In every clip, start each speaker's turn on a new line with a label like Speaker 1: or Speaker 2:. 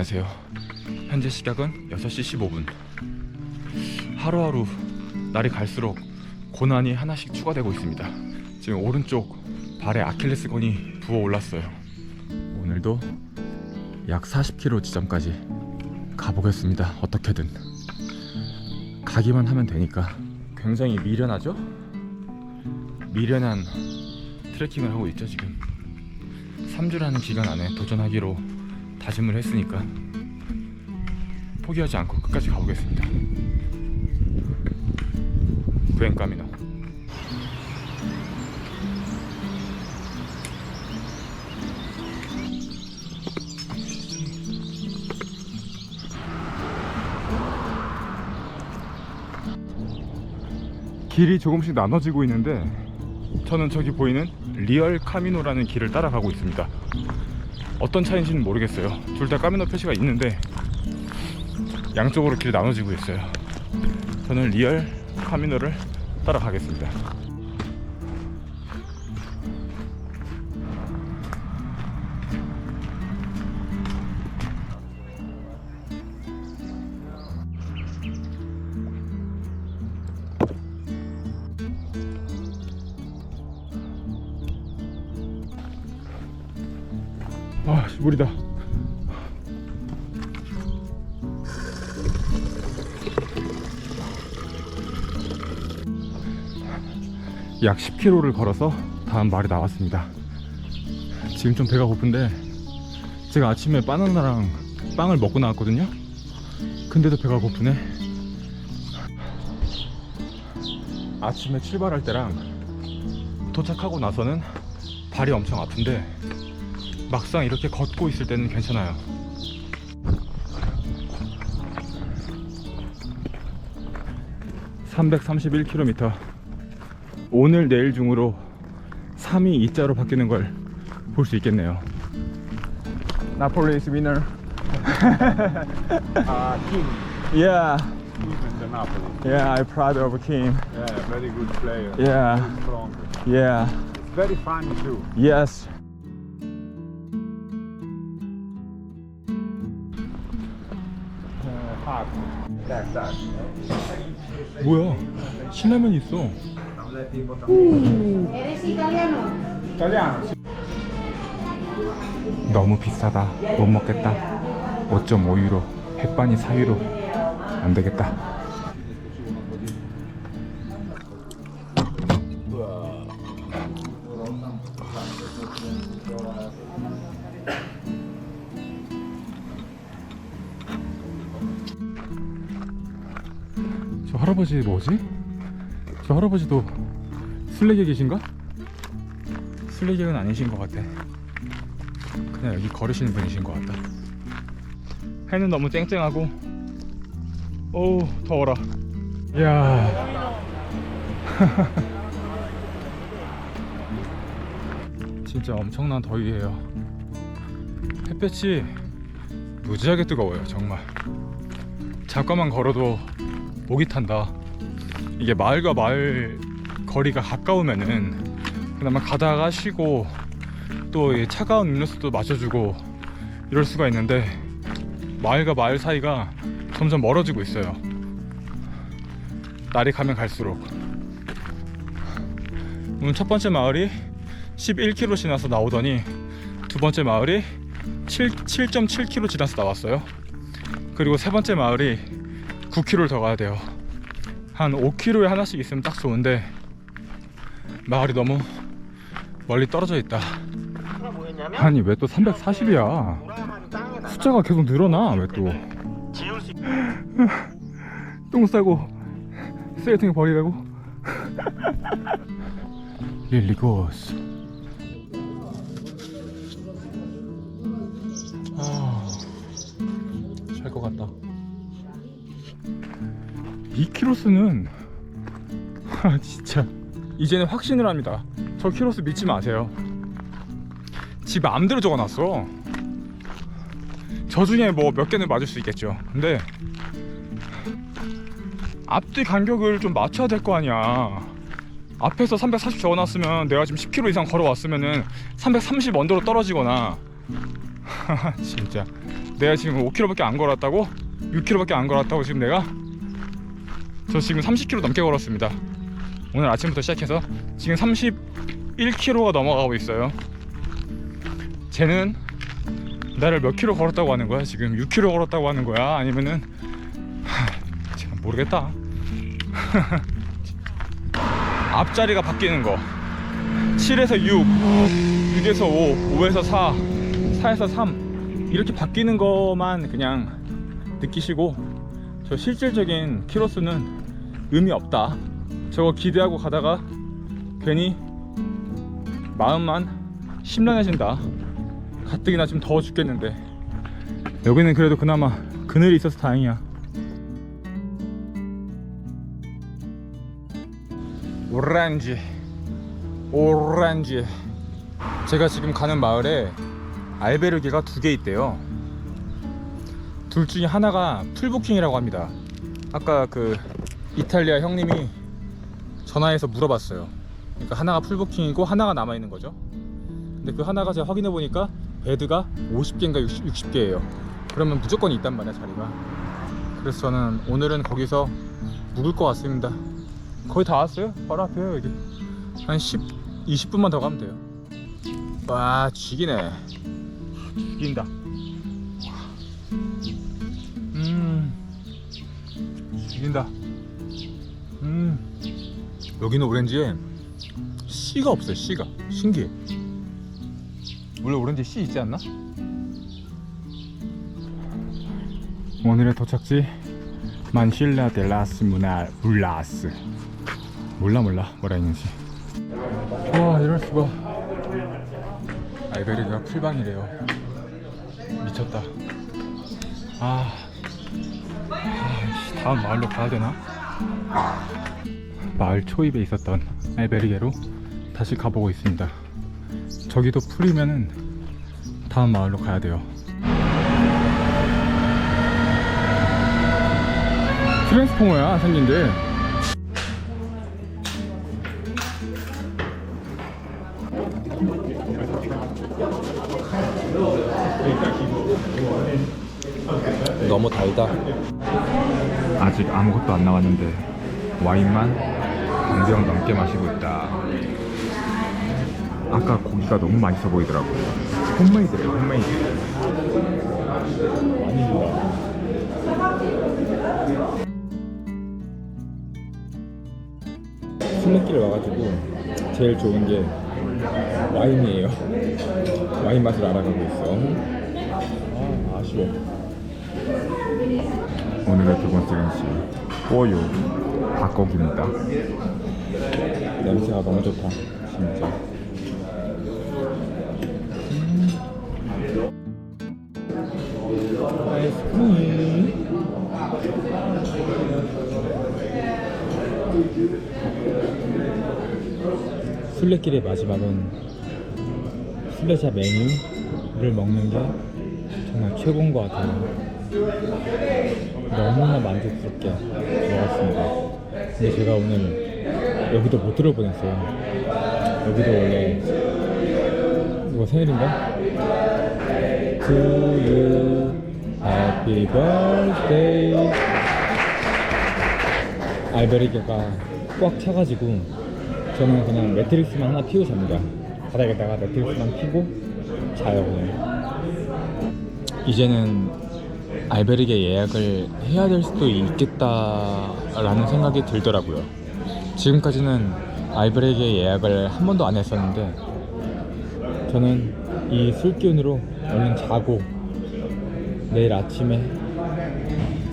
Speaker 1: 안녕하세요. 현재 시각은 6시 15분. 하루하루 날이 갈수록 고난이 하나씩 추가되고 있습니다. 지금 오른쪽 발에 아킬레스건이 부어 올랐어요. 오늘도 약 40km 지점까지 가보겠습니다. 어떻게든 가기만 하면 되니까 굉장히 미련하죠? 미련한 트레킹을 하고 있죠 지금. 3주라는 기간 안에 도전하기로 다짐을 했으니까 포기하지 않고 끝까지 가보겠습니다. 까미노. 길이 조금씩 나눠지고 있는데 저는 저기 보이는 리얼 카미노라는 길을 따라가고 있습니다. 어떤 차인지는 모르겠어요. 둘 다 까미노 표시가 있는데 양쪽으로 길이 나눠지고 있어요. 저는 리얼 카미노를 따라가겠습니다. 아, 씨, 물이다. 약 10km를 걸어서 다음 말이 나왔습니다. 지금 좀 배가 고픈데 제가 아침에 바나나랑 빵을 먹고 나왔거든요. 근데도 배가 고프네. 아침에 출발할 때랑 도착하고 나서는 발이 엄청 아픈데 막상 이렇게 걷고 있을 때는 괜찮아요. (331km) 오늘 내일 중으로 3위 2자로 바뀌는 걸 볼 수 있겠네요. 나폴리 is winner.
Speaker 2: Uh, Kim,
Speaker 1: Yeah, yeah, I'm proud of Kim.
Speaker 2: Yeah, very good player.
Speaker 1: Yeah.
Speaker 2: Strong.
Speaker 1: Yeah,
Speaker 2: It's very funny too.
Speaker 1: yes. 뭐야? 신라면 있어.
Speaker 3: Italiano.
Speaker 1: 너무 비싸다. 못 먹겠다. 5.5유로. 햇반이 4유로. 안 되겠다. 할아버지 뭐지? 저 할아버지도 술래기 계신가? 술래기는 아니신 것 같아. 그냥 여기 걸으시는 분이신 것 같다. 해는 너무 쨍쨍하고, 어우 더워라. 이야. 진짜 엄청난 더위예요. 햇볕이 무지하게 뜨거워요, 정말. 잠깐만 걸어도 목이 탄다. 이게 마을과 마을 거리가 가까우면은 그나마 가다가 쉬고 또이 차가운 음료수도 마셔주고 이럴 수가 있는데 마을과 마을 사이가 점점 멀어지고 있어요. 날이 가면 갈수록 오늘 첫 번째 마을이 11km 지나서 나오더니 두 번째 마을이 7, 7.7km 지나서 나왔어요. 그리고 세 번째 마을이 9km를 더 가야 돼요. 한 5km에 하나씩 있으면 딱 좋은데 마을이 너무 멀리 떨어져 있다. 아니 왜 또 340이야? 숫자가 계속 늘어나 왜 또? 똥 싸고 쓰레기통에 버리라고? 릴리고스 키로수는 아 진짜. 이제는 확신을 합니다. 저 키로수 믿지 마세요. 지 마음대로 적어놨어. 저 중에 뭐 몇 개는 맞을 수 있겠죠. 근데 앞뒤 간격을 좀 맞춰야 될 거 아니야. 앞에서 340 적어놨으면 내가 지금 10km 이상 걸어왔으면은 330 언더로 떨어지거나. 진짜. 내가 지금 5km밖에 안 걸었다고? 6km밖에 안 걸었다고 지금 내가? 저 지금 30km 넘게 걸었습니다. 오늘 아침부터 시작해서 지금 31km가 넘어가고 있어요. 쟤는 나를 몇 킬로 걸었다고 하는 거야? 지금 6킬로 걸었다고 하는 거야? 아니면은 하, 참 모르겠다. 앞자리가 바뀌는 거. 7에서 6, 6에서 5, 5에서 4, 4에서 3 이렇게 바뀌는 것만 그냥 느끼시고 저 실질적인 키로수는 의미 없다. 저거 기대하고 가다가 괜히 마음만 심란해진다. 가뜩이나 좀 더워 죽겠는데 여기는 그래도 그나마 그늘이 있어서 다행이야. 오렌지 오렌지 제가 지금 가는 마을에 알베르게가 두 개 있대요 둘 중에 하나가 풀부킹이라고 합니다 아까 그 이탈리아 형님이 전화해서 물어봤어요. 그러니까 하나가 풀부킹이고 하나가 남아 있는 거죠. 근데 그 하나가 제가 확인해 보니까 베드가 50개인가 60, 60 개예요. 그러면 무조건 있단 말이야 자리가. 그래서 저는 오늘은 거기서 묵을 것 같습니다. 거의 다 왔어요? 바로 앞이에요 여기. 한 10, 20분만 더 가면 돼요. 와 죽이네. 죽인다. 음 죽인다 음. 여기는 오렌지에 씨가 없어요 씨가. 신기해. 원래 오렌지 씨 있지 않나? 오늘의 도착지? 만실라 델라스 무나 울라스. 몰라 몰라. 뭐라 했는지. 와 이럴 수가. 알베르가 풀방이래요. 미쳤다. 아, 아 씨, 다음 마을로 가야 되나? 마을 초입에 있었던 알베르게로 다시 가보고 있습니다. 저기도 풀이면은 다음 마을로 가야 돼요. 트랜스포머야 생긴 게
Speaker 3: 너무 달다.
Speaker 1: 아직 아무것도 안 나왔는데 와인만 반병 넘게 마시고 있다. 아까 고기가 너무 맛있어 보이더라고. 홈메이드래요, 홈메이드.
Speaker 3: 술래길 와가지고 제일 좋은 게 와인이에요. 와인 맛을 알아가고 있어. 아, 아쉬워.
Speaker 1: 오늘의 두 번째 음식 뽀요 닭고기입니다.
Speaker 3: 냄새가 너무 좋다. 진짜. 술래길의 마지막은 술래샵 메뉴를 먹는 게 정말 최고인 것 같아요. 너무나 만족스럽게 먹었습니다. 근데 제가 오늘 여기도 못 들어 보냈어요. 여기도 원래 이거 생일인가? To you, happy. 알베르게가 꽉 차가지고 저는 그냥 매트리스만 하나 피고 잡니다. 바닥에다가 매트리스만 피고 자요 그냥. 이제는 알베르게 예약을 해야 될 수도 있겠다라는 생각이 들더라고요. 지금까지는 알베르게 예약을 한 번도 안 했었는데 저는 이 술기운으로 얼른 자고 내일 아침에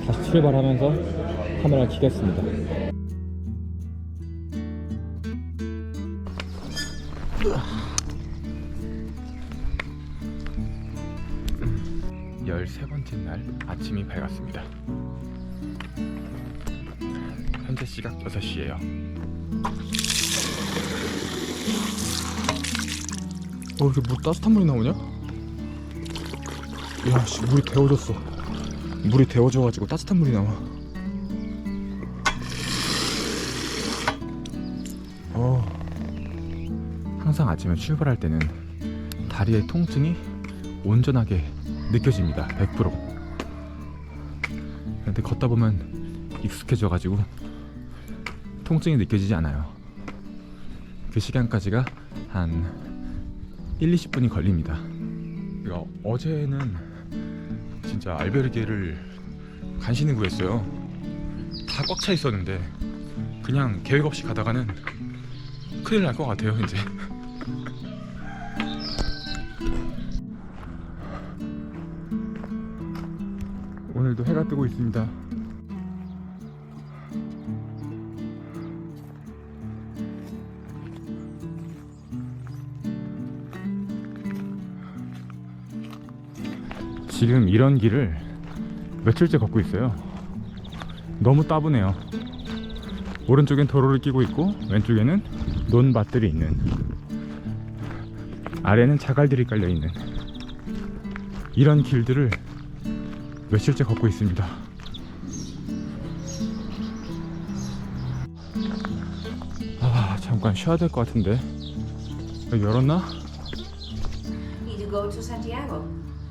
Speaker 3: 다시 출발하면서 카메라를 켜겠습니다.
Speaker 1: 열세 번째 날 아침이 밝았습니다. 현재 시각 6시예요. 어, 이렇게 물 따뜻한 물이 나오냐? 야, 씨, 물이 데워졌어. 물이 데워져가지고 따뜻한 물이 나와. 어. 항상 아침에 출발할 때는 다리의 통증이 온전하게 느껴집니다. 100%. 근데 걷다 보면 익숙해져가지고 통증이 느껴지지 않아요. 그 시간까지가 한 1, 20분이 걸립니다. 제가 어제는 진짜 알베르게를 간신히 구했어요. 다 꽉 차 있었는데 그냥 계획 없이 가다가는 큰일 날 것 같아요, 이제. 오늘도 해가 뜨고 있습니다. 지금 이런 길을 며칠째 걷고 있어요. 너무 따분해요. 오른쪽엔 도로를 끼고 있고 왼쪽에는 논밭들이 있는 아래는 자갈들이 깔려 있는 이런 길들을 며칠째 걷고 있습니다. 아 잠깐 쉬어야 될 것 같은데 열었나?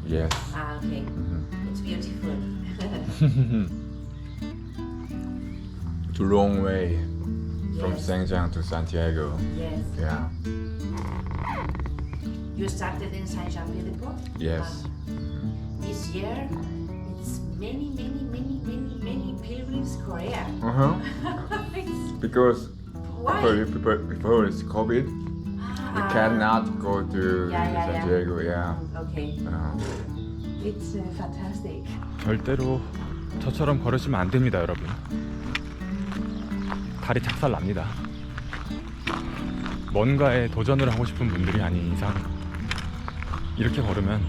Speaker 4: Need to go to Santiago.
Speaker 1: Yes.
Speaker 4: Ah, okay. It's beautiful.
Speaker 1: It's a long way from
Speaker 4: Yes.
Speaker 1: Shenzhen to Santiago.
Speaker 4: yes.
Speaker 1: Yeah.
Speaker 4: You started in Saint Jean Pied de Port?
Speaker 1: Yes.
Speaker 4: This year, it's many, many, many, many, many pilgrims Korea.
Speaker 1: Uh huh. Because
Speaker 4: Why?
Speaker 1: before, before, before it's COVID, we
Speaker 4: Ah.
Speaker 1: cannot go to
Speaker 4: Yeah, yeah, yeah.
Speaker 1: Santiago. Yeah.
Speaker 4: Okay.
Speaker 1: Uh,
Speaker 4: It's uh, fantastic.
Speaker 1: 절대로 저처럼 걸으시면 안 됩니다, 여러분. 다리 작살 납니다. 뭔가에 도전을 하고 싶은 분들이 아닌 이상 이렇게 걸으면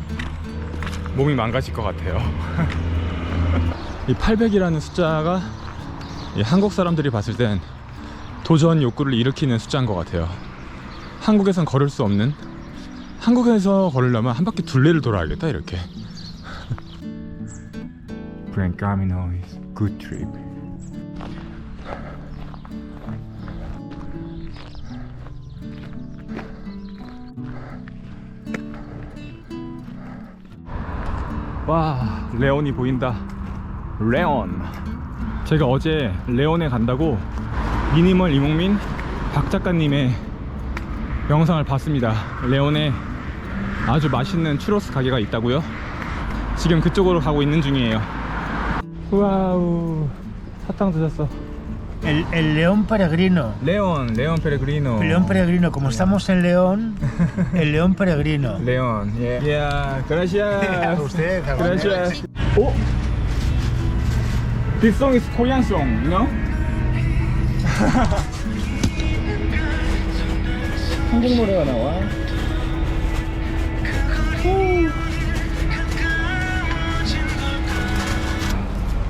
Speaker 1: 몸이 망가질 것 같아요. 이 800이라는 숫자가 이 한국 사람들이 봤을 땐 도전 욕구를 일으키는 숫자인 것 같아요. 한국에선 걸을 수 없는 한국에서 걸으려면 한 바퀴 둘레를 돌아야겠다 이렇게. Grand Camino is good trip. 와, 레온이 보인다. 레온. 제가 어제 레온에 간다고 미니멀 이몽민 박 작가님의 영상을 봤습니다. 레온에 아주 맛있는 추로스 가게가 있다고요. 지금 그쪽으로 가고 있는 중이에요. 와우, 사탕 드셨어.
Speaker 5: El, el león peregrino.
Speaker 1: 레온 페레그리노.
Speaker 5: El león peregrino, como estamos en León, el león peregrino.
Speaker 1: 레온. 예. Yeah, gracias.
Speaker 5: A usted, a
Speaker 1: gracias. 오. This song is Korean song, you know? 한국 노래가 나와.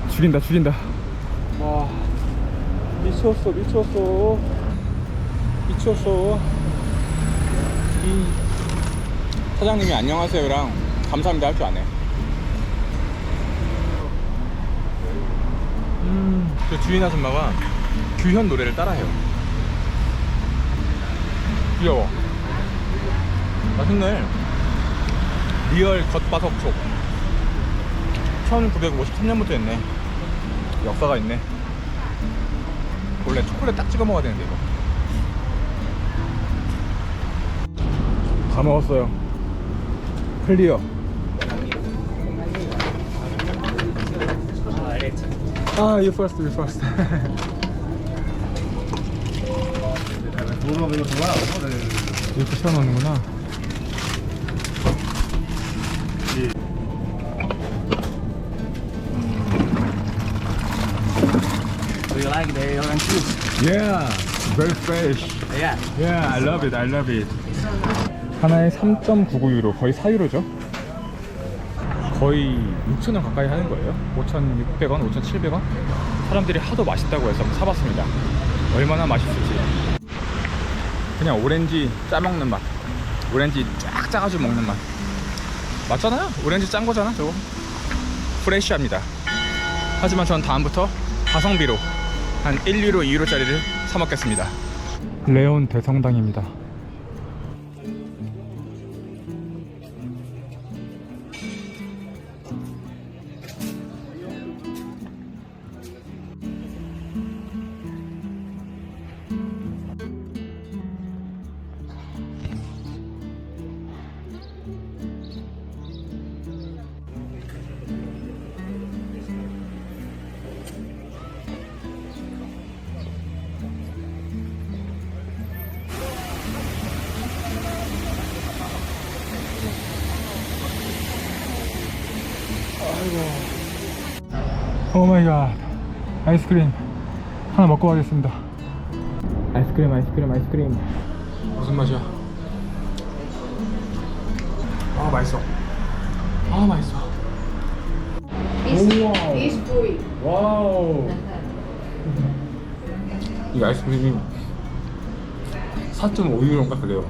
Speaker 1: 죽인다, 죽인다. 와, 미쳤어, 미쳤어. 미쳤어. 이 사장님이 안녕하세요랑 감사합니다 할 줄 아네. 음, 그 주인 아줌마가 규현 노래를 따라해요. 귀여워. 맛있네. 리얼 겉바속촉. 1953년부터 했네. 역사가 있네. 원래 초콜릿 딱 찍어 먹어야 되는데 이거. 다 먹었어요. 클리어. 아, you first. 이렇게 세워놓는구나.
Speaker 5: Do you like the orange juice?
Speaker 1: Yeah, very fresh.
Speaker 5: Yeah.
Speaker 1: Yeah, I love it, I love it. 하나에 3.99 유로, 거의 4 유로죠? 거의 6,000원 가까이 하는 거예요. 5,600원, 5,700원? 사람들이 하도 맛있다고 해서 한번 사봤습니다. 얼마나 맛있을지. 그냥 오렌지 짜먹는 맛. 오렌지 쫙 짜가지고 먹는 맛. 맞잖아요? 오렌지 짠 거잖아, 저거. 프레쉬합니다. 하지만 전 다음부터 가성비로 한 1유로, 2유로짜리를 사 먹겠습니다. 레온 대성당입니다. 오 마이 갓. 아이스크림 하나 먹고 가겠습니다. 아이스크림, 아이스크림, 아이스크림. 무슨 맛이야? 아, 맛있어. 아, 맛있어.
Speaker 4: Boy.
Speaker 1: 와우. 이 아이스크림이 4.5유로인가 그래요.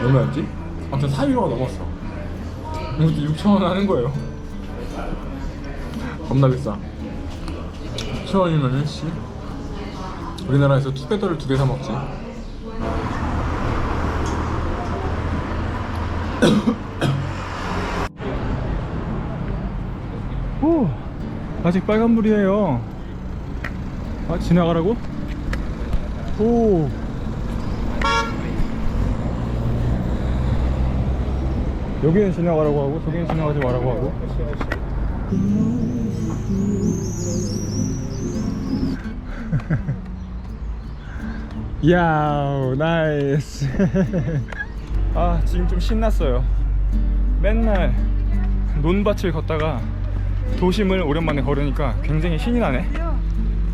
Speaker 1: 얼마였지? 아무튼 4유로가 넘었어. 이것도 6,000원 하는 거예요. 겁나 비싸. 6,000원이면은 씨. 우리나라에서 투게더를 두 개 사 먹지. 오, 아직 빨간불이에요. 아, 지나가라고? 오. 여기는 지나가라고 하고, 저기는 지나가지 말라고 하고. 야우, 나이스. 아, 지금 좀 신났어요. 맨날 논밭을 걷다가 도심을 오랜만에 걸으니까 굉장히 신이 나네.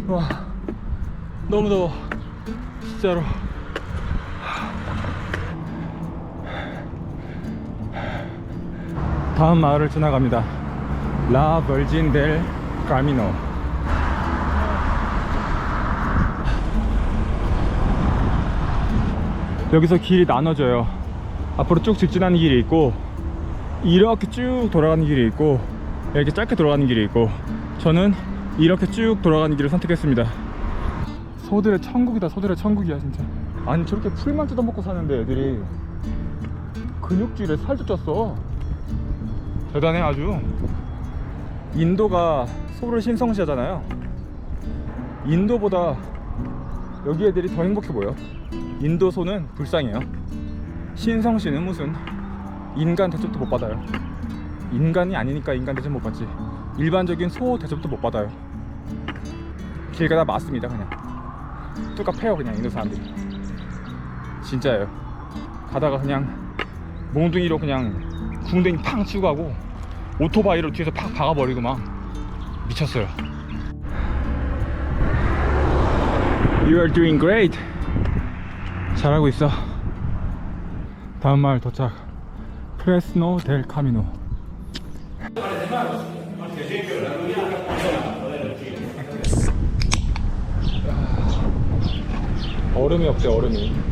Speaker 1: 와, 너무 더워. 진짜로. 다음 마을을 지나갑니다. 라 벌진 델 까미노. 여기서 길이 나눠져요. 앞으로 쭉 직진하는 길이 있고 이렇게 쭉 돌아가는 길이 있고 이렇게 짧게 돌아가는 길이 있고 저는 이렇게 쭉 돌아가는 길을 선택했습니다 소들의 천국이다 소들의 천국이야 진짜 아니 저렇게 풀만 뜯어먹고 사는데 애들이 근육질에 살도 쪘어 대단해 아주 인도가 소를 신성시하잖아요 인도보다 여기 애들이 더 행복해 보여 인도 소는 불쌍해요 신성시는 무슨 인간 대접도 못 받아요. 인간이 아니니까 인간 대접 못 받지. 일반적인 소 대접도 못 받아요. 길 가다 맞습니다 그냥. 뚜까 패요 그냥 인도 사람들이. 진짜예요. 가다가 그냥 몽둥이로 그냥 궁뎅이 팡 치고 가고 오토바이로 뒤에서 팍 박아버리고 막 미쳤어요. You are doing great. 잘하고 있어. 다음 마을 도착. 프레스노 델 카미노. 얼음이 없대 얼음이.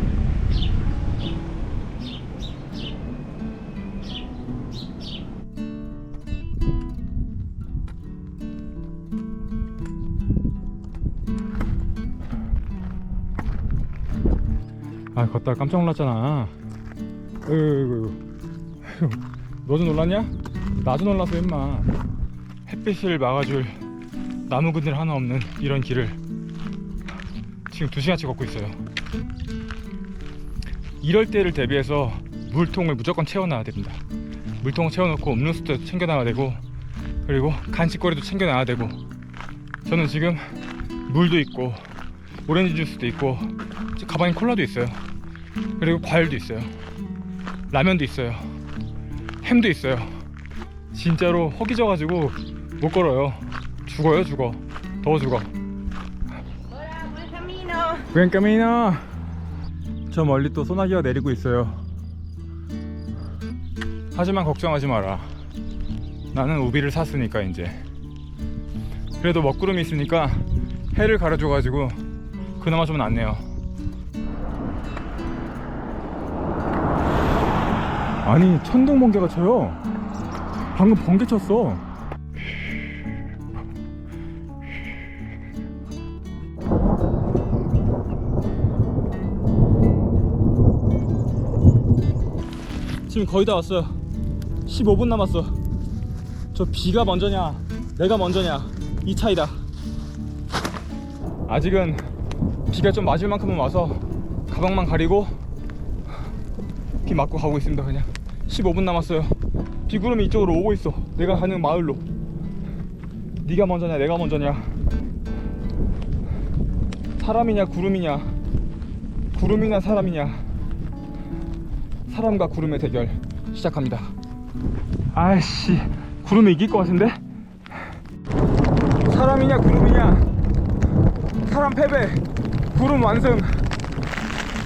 Speaker 1: 아 걷다가 깜짝 놀랐잖아. 으이구. 너도 놀랐냐? 나도 놀랐어 임마 햇빛을 막아줄 나무 그늘 하나 없는 이런 길을 지금 두 시간째 걷고 있어요 이럴 때를 대비해서 물통을 무조건 채워놔야 됩니다 물통 채워놓고 음료수도 챙겨놔야 되고 그리고 간식거리도 챙겨놔야 되고 저는 지금 물도 있고 오렌지 주스도 있고 가방에 콜라도 있어요 그리고 과일도 있어요 라면도 있어요 햄도 있어요. 진짜로 허기져가지고 못 걸어요. 죽어요, 죽어. 더워 죽어. Buen camino. 저 멀리 또 소나기가 내리고 있어요. 하지만 걱정하지 마라. 나는 우비를 샀으니까 이제. 그래도 먹구름이 있으니까 해를 가려줘가지고 그나마 좀 낫네요. 아니 천둥 번개가 쳐요. 방금 번개 쳤어. 지금 거의 다 왔어요. 15분 남았어. 저 비가 먼저냐 내가 먼저냐 이 차이다. 아직은 비가 좀 맞을 만큼은 와서 가방만 가리고 비 맞고 가고 있습니다 그냥 15분 남았어요. 비구름이 이쪽으로 오고 있어. 내가 가는 마을로. 네가 먼저냐 내가 먼저냐? 사람이냐 구름이냐? 구름이냐 사람이냐? 사람과 구름의 대결 시작합니다. 아이씨 구름이 이길 것 같은데? 사람이냐 구름이냐? 사람 패배 구름 완승.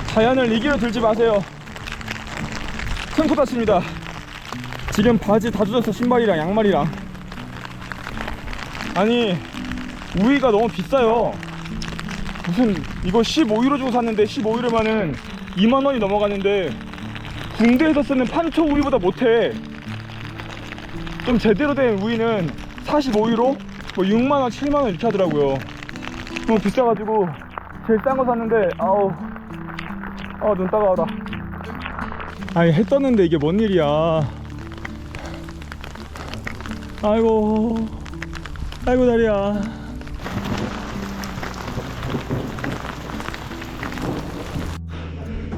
Speaker 1: 자연을 이기려 들지 마세요 큰코 다칩니다. 지금 바지 다 젖었어 신발이랑 양말이랑. 아니 우위가 너무 비싸요. 무슨 이거 15유로 주고 샀는데 15유로면은 2만원이 넘어가는데 군대에서 쓰는 판초 우유보다 못해. 좀 제대로 된 우유는 45유로? 뭐 6만원 7만원 이렇게 하더라고요. 너무 비싸가지고 제일 싼 거 샀는데 아우. 아눈 따가워라 아니 해 떴는데 이게 뭔 일이야. 아이고. 아이고 다리야.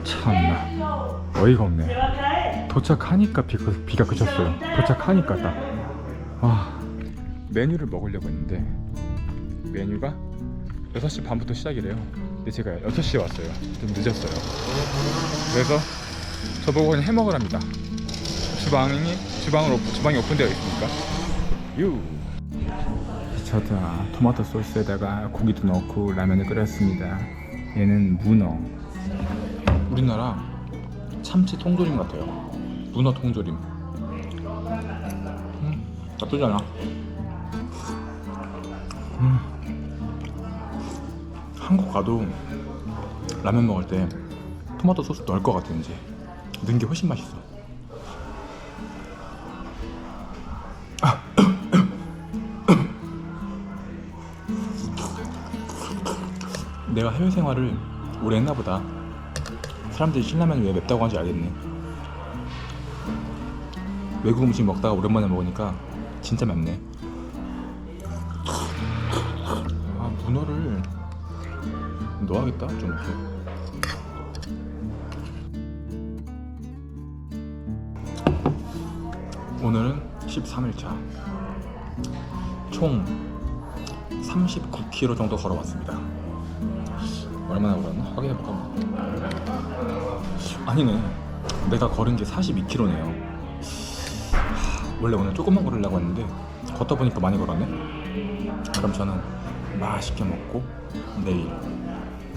Speaker 1: 참나. 어이가 없네. 도착하니까 비가, 비가 그쳤어요. 도착하니까 딱와 메뉴를 먹으려고 했는데 메뉴가 6시 반부터 시작이래요. 근데 제가 6시에 왔어요. 좀 늦었어요. 그래서 저보고 그냥 해먹으랍니다. 주방이 주방으로 주방이 오픈되어 있으니까? 유. 저다 토마토 소스에다가 고기도 넣고 라면을 끓였습니다. 얘는 문어. 우리나라 참치 통조림 같아요. 문어 통조림. 음, 나쁘지 않아. 음. 한국 가도 라면 먹을 때 토마토 소스 넣을 것 이제 넣은 게 훨씬 맛있어. 내가 해외 생활을 오래 했나 보다. 사람들이 신라면 왜 맵다고 하는지 알겠네. 외국 음식 먹다가 오랜만에 먹으니까 진짜 맵네. 아 문어를 넣어야겠다 좀 이렇게 13일차 총 39km 정도 걸어왔습니다. 얼마나 걸었나? 확인해볼까? 아니네. 내가 걸은 게 42km네요. 원래 오늘 조금만 걸으려고 했는데 걷다 보니까 많이 걸었네. 그럼 저는 맛있게 먹고 내일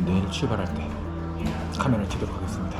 Speaker 1: 내일 출발할 때 카메라를 켜도록 하겠습니다